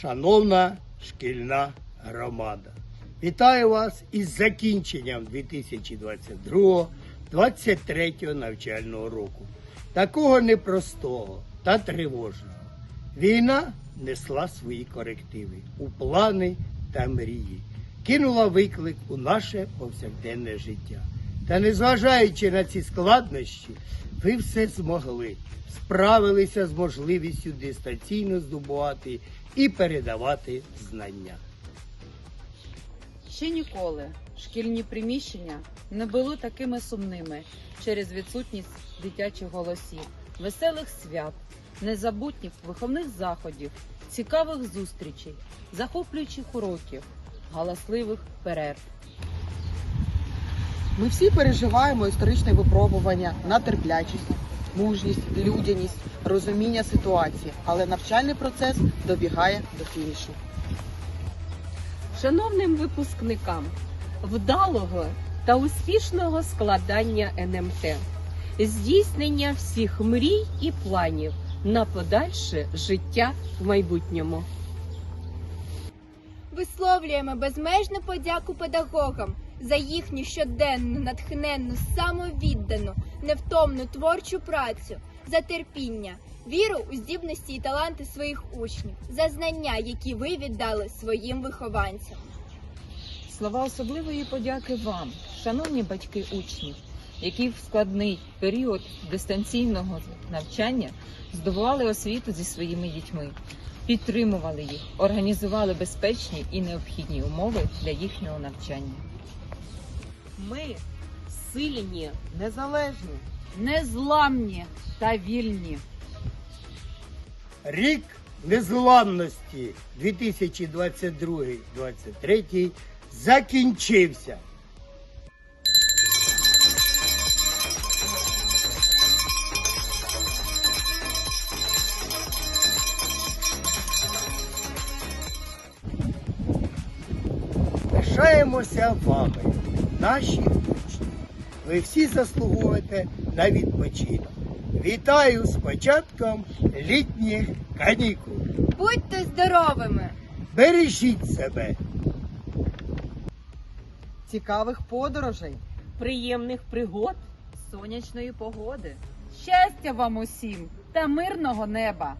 шановна шкільна громада. Вітаю вас із закінченням 2022-2023 навчального року. Такого непростого та тривожного. Війна несла свої корективи у плани та мрії, кинула виклик у наше повсякденне життя. Та незважаючи на ці складнощі, ви все змогли, справилися з можливістю дистанційно здобувати і передавати знання. Ще ніколи шкільні приміщення не були такими сумними через відсутність дитячих голосів, веселих свят, незабутніх виховних заходів, цікавих зустрічей, захоплюючих уроків, галасливих перерв. Ми всі переживаємо історичне випробування на терплячість, мужність, людяність, розуміння ситуації, але навчальний процес добігає до фінішу. Шановним випускникам вдалого та успішного складання НМТ, здійснення всіх мрій і планів на подальше життя в майбутньому. Висловлюємо безмежну подяку педагогам за їхню щоденну, натхненну, самовіддану, невтомну творчу працю, за терпіння, віру у здібності і таланти своїх учнів, за знання, які ви віддали своїм вихованцям. Слова особливої подяки вам, шановні батьки учнів, які в складний період дистанційного навчання здобували освіту зі своїми дітьми, підтримували їх, організували безпечні і необхідні умови для їхнього навчання. Ми сильні, Незалежні. Незламні та вільні. Рік незламності 2022-2023 закінчився. Пишаємося вами, наші учні. Ви всі заслуговуєте на відпочинок. Вітаю з початком літніх канікул. Будьте здоровими! Бережіть себе. Цікавих подорожей. приємних пригод. Сонячної погоди. Щастя вам усім та мирного неба!